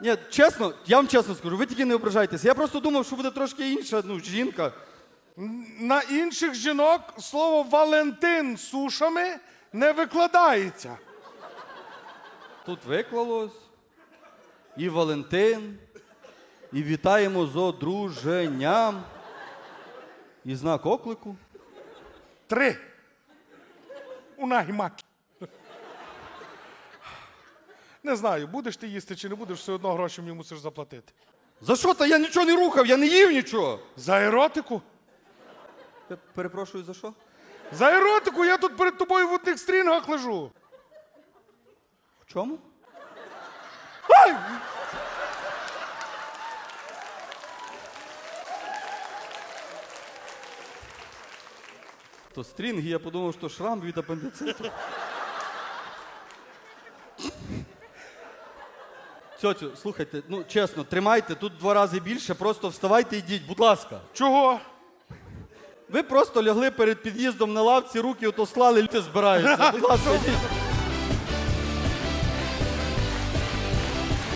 Ні, чесно, я вам чесно скажу, ви тільки не ображайтеся. Я просто думав, що буде трошки інша, ну, жінка. На інших жінок слово Валентин сушами не викладається. Тут виклалось. І Валентин. І вітаємо з одруженням. І знак оклику. Три. У нагімакі. Не знаю, будеш ти їсти чи не будеш, все одно гроші мені мусиш заплатити. За що то я нічого не рухав, я не їв нічого. За еротику? Я перепрошую, за що? За еротику я тут перед тобою в одних стрінгах лежу. В чому? Ай! То стрінги, я подумав, що шрам від апендициту. Тьотю, слухайте, ну чесно, тримайте тут два рази більше, просто вставайте і йдіть, будь ласка. Чого? Ви просто лягли перед під'їздом на лавці, руки ото склали, люди збираються. Будь ласка, йдіть.